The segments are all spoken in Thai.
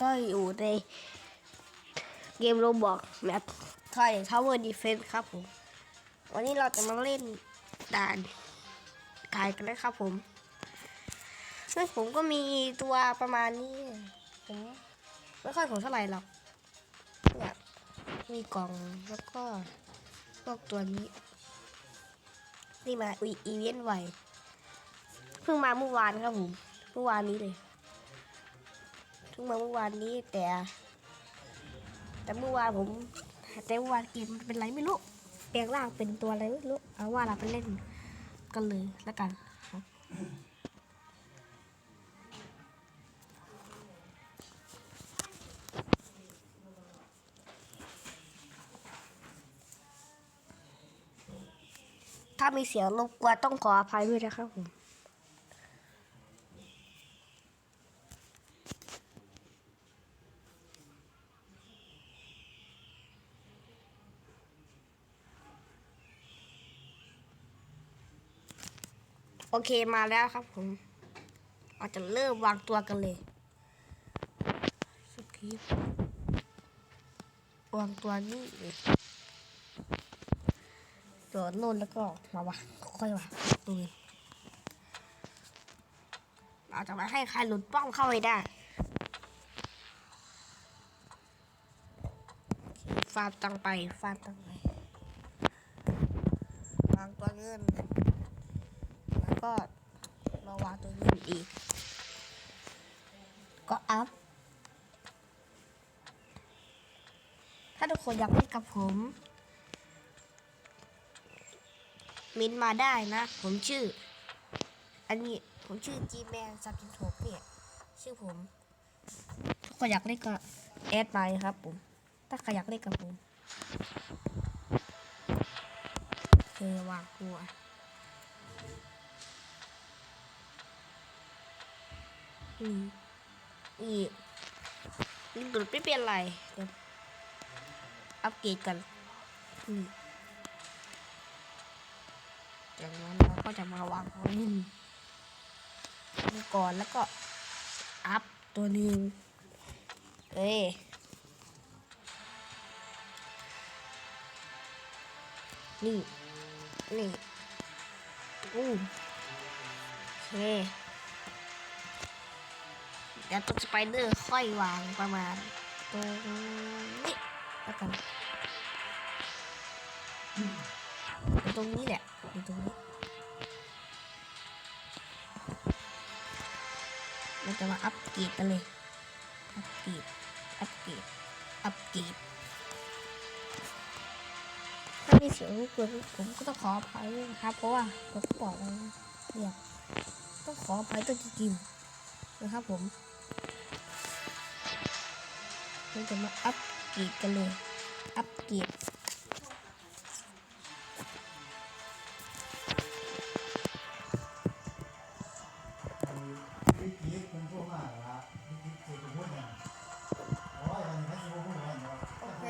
ก็อยู่ในเกมโรบอกแมปไทยทาวเวอร์ดีเฟนส์ครับผม วันนี้เราจะมาเล่นด่านกายกันนะครับผมซึ่งผมก็มีตัวประมาณนี้ผมไม่ค่อยผมเท่าไหร่หรอกเนี่ยมีกล่องแล้วก็พวกตัวนี้ นี่มาอีอีเวนต์ไวเพิ่งมาเมื่อวานครับผม เมื่อวานนี้เลย เพิ่งมาเมื่อวานนี้แต่ แต่เมื่อวานผม แต่เมื่อวานเกมมันเป็นไรไม่รู้แปลงร่างเป็นตัวอะไรไม่รู้เอาว่าเราไปเล่นกันเลยแล้วกันครับถ้ามีเสียงรบกวนต้องขออภัยด้วยนะครับผม โอเคมาแล้วครับผมเราจะเริ่มวางตัวกันเลยสคริปต์วางตัวนี่เตัวโน่นแล้วก็มาวางค่อยวางตรงนี้เราจะไม่ให้ใครหลุดป้องเข้าไปได้ฟาร์มตังไปฟาร์มตังไปวางตัวเงิน ก็มาวางตัวนี้อีก ก็อัพ ถ้าทุกคนอยากเล่นกับผม มินมาได้นะ ผมชื่อ อันนี้ผมชื่อ G Man 36เนี่ย ชื่อผมถ้าคนอยากเล่นก็แอดมาเลยครับผม ถ้าใครอยากเล่นกับผมโอเควางตัว อืมนี่ลิงก์หลุดไม่เป็นไรเดี๋ยวอัปเกรดกันอืมจากนั้นเราก็จะมาวางของนี่นี่ก่อนแล้วก็อัพตัวหนึ่งเอ้ยนี่ นี่อู้โอเค ดี๋ยวตัวสไปเดอร์ค่อยวางประมาณตรงนี้แล้วกันตรงนี้แหละอยู่ตรงนี้เราจะมาอัปเกรดกันเลย อัปเกรด อัปเกรด อัปเกรด ถ้ามีเสียงรบกวนผมก็ต้องขออภัยนะครับ เพราะว่าผมก็บอกแล้วเนี่ยต้องขออภัยด้วจริงๆนะครับผม เราจะมาอัปเกรดกันเลย อัปเกรดวิธีคุณพูดมาเหรอครับวิธีคือคุณพูดเนี่ยโอ้ยวันนี้เขาพูดว่าเนาะโอเค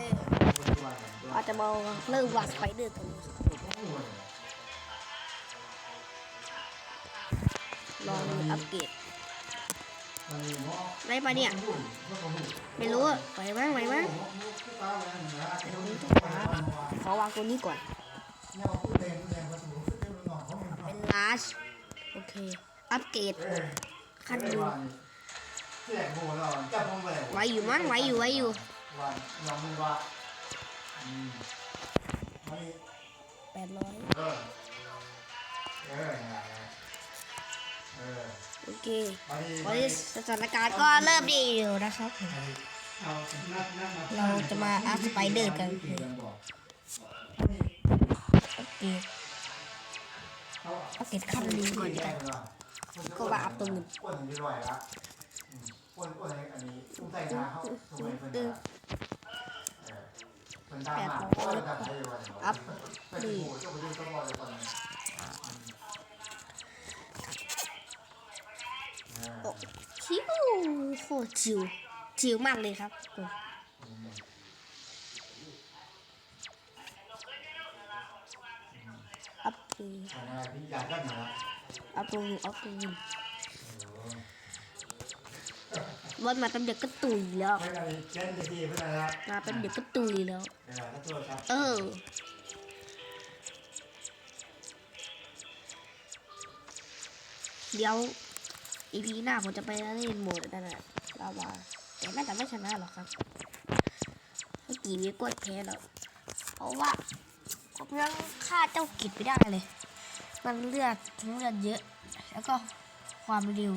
เราจะมาเริ่มวางสไปเดอร์กันลยพูดว่าลองอัปเกรด มันมีเนาะได้ปะเนี่ย ไม่รู้ไปมั้งไปมั้งพูดตางนะตรงนี้ต้องวางขอวางตัวนี้ก่อนเนี่ยพูดแรงพูดแรงมาสู่พูดเต็มหน่อยเขาไม่เป็นลาชโอเค อัปเกรดขั้นดูไว้อยู่มั้งไว้อยู่ไว้อยู่แปดร้อย เควันนี้ตอนนี้สถานการณ์ก็เริ่มดีอยู่นะครับ เราจะมาอัพสไปเดอร์กันเลยอัปเกรดอัปเกรดขั้นนี้ก่อนกัน ก็ว่าอัพตัวหนึ่งอ้วนถึงจะรวยละอืมอ้วนอ้วนอันนี้ตุ้งใส่ตาเขาสวยเป็น คิวโคจิวจิวมากเลยครับอัพปืนอัพปืนอัพปืนวันมาเป็นเด็กกระตุยแล้วมาเป็นเด็กกระตุยแล้ว เออเดี๋ยว อีพีหน้าผมจะไปเล่นโหมดนั่นแหละลาวาแต่น่าจะไม่ชนะหรอกครับเมื่อกี้มีกดแพ้แล้วเพราะว่าผมยังฆ่าเจ้ากิจไม่ได้เลย มันเลือดทั้งเลือดเยอะ แล้วก็ความเร็ว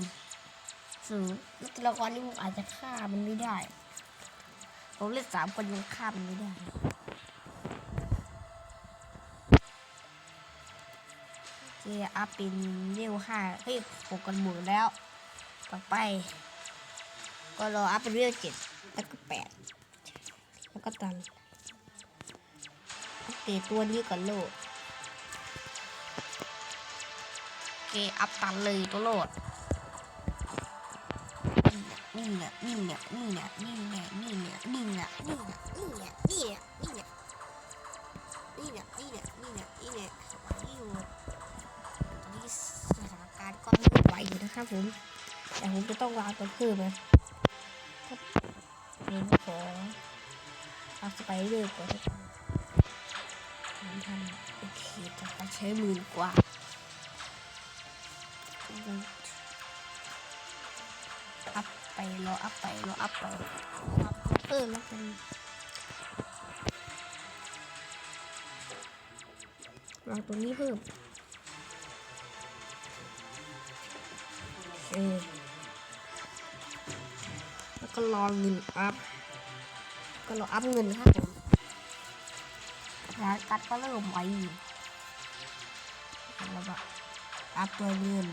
สูงแล้วตัวละครนี้ผมอาจจะฆ่ามันไม่ได้ ผมเล่นสามคนยังฆ่ามันไม่ได้โอเอัพเป็นเร็วห้าเฮ้ยหกกันหมดแล้ว ต่อไป ก็รออัพเป็นเร็วเจ็ดแล้วก็แปดแล้วก็ตันอัปเกรดตัวนี้ก่อนโลดโอเคอัพตันเลยตัวโลดนี่แหละนี่แหละนี่แหละนี่แหละนี่แหละนี่แหละนี่แหละนี่แหละนี่แหละนี่แหละนี่แหละนี่แหละนี่แหละนี่แหละสบายอยู่ตอนนี้สถานการณ์ก็ไม่ไหวอยู่นะครับผม แต่ผมจะต้องวางตัวเพิ่มนะครับเน้นขอเอาสไปเดอร์ก่อนนะครับสามพันโอเคจะไปใช้มื่นกว่าอัพไปรออัพไปรออัพไปวางตัวเพิ่มแล้วกันวางตัวนี้เพิ่มเออ ก็รอเงินอัพ ก็รออัพเงินครับผมร้านกัดก็เริ่มไวอยู่แล้วก็อัพตัวเงิน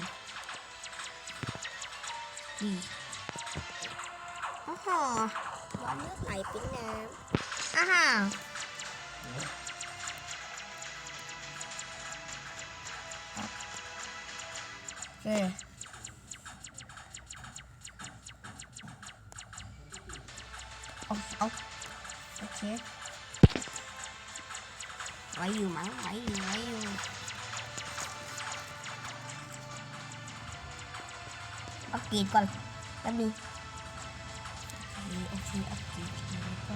ดีอ้าวร้อนเลือดไหลเป็นน้ำอ้าวโอเค วอยู่มั้งไหวอยู่ไหวอยู่อัปเกรดก่อนแป๊บนึงโอเคโอเคอัปเกรดแล้วก็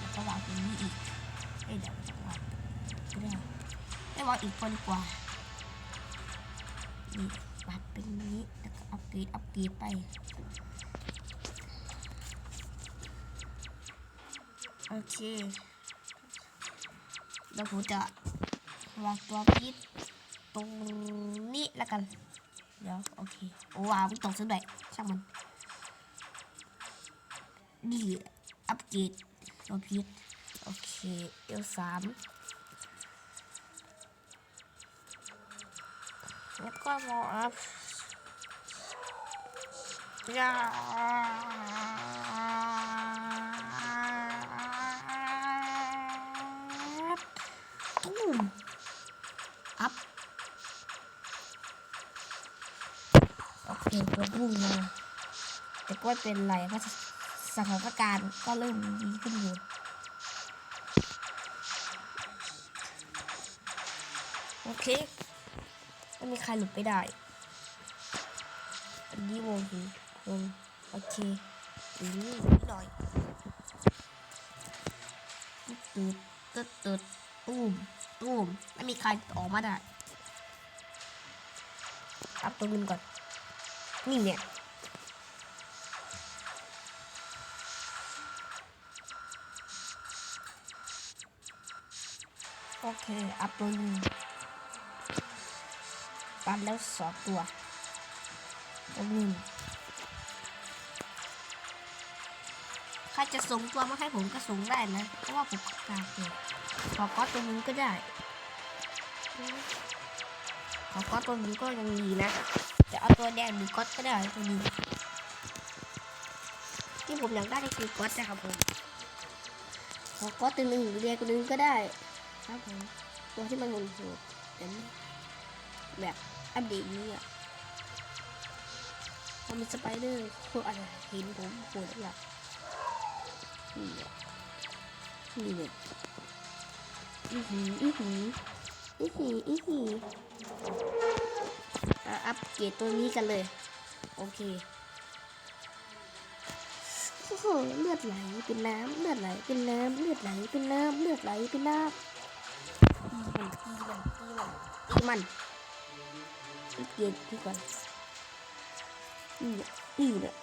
แล้วก็วางตรงนี้อีกเอ้ยเดี๋ยวจะวางไม่ได้ไม่วางอีกคนกว่านี่วางเป็นนี้แล้วก็อัปเกรดอัปเกรดไปโอเค แล้วผมจะวางตัวพีชตรงนี้แล้วกัน เดี๋ยวโอเค โอ้วางไม่ตรงซะด้วยช่างมัน นี่อัปเกรดตัวพีชโอเคเอลสามแล้วก็มออัพยา พุ่งมาแต่ก็ไม่เป็นไรเพราะสถานการณ์ก็เริ่มดีขึ้นอยู่โอเคไม่มีใครหลุดไปได้ อันนี้วงหูวงโอเคอืมนิดหน่อยตืดตืดตืดตูมตูมไม่มีใครออกมาได้อัพตัวเงินก่อน นี่เนี่ยโอเคอัพตัวเงินปันแล้วสองตัวตัวเงินใครจะส่งตัวมาให้ผมก็ส่งได้นะ เพราะว่าผมกล้าเกินขอก็ตัวนึงก็ได้ ขอก็ตัวนี้ก็ยังดีนะ จะเอาตัวแดงหรือก๊อตก็ได้ตัวนี้ที่ผมอยากได้คือก๊อตนะครับผมขอก๊อตตัวหนึ่งหรือแดงตัวหนึ่งก็ได้ครับผมตัวที่มันหดๆแต่ไม่แบบอัปเดตนี้อะพอมีสไปเดอร์พวกอะไรเห็นผมโหดแล้วนี่ะนี่เนี่ยอือหืออือหืออือหืออือหือ เกตตัวนี้กันเลย โอเคโอ้โหเลือดไหลเป็นน้ำเลือดไหลเป็นน้ำเลือดไหลเป็นน้ำเลือดไหลเป็นน้ำตีมันตีมันตีมันตีมันเกตที่ก่อนนี่เนี่นี่เนี่ย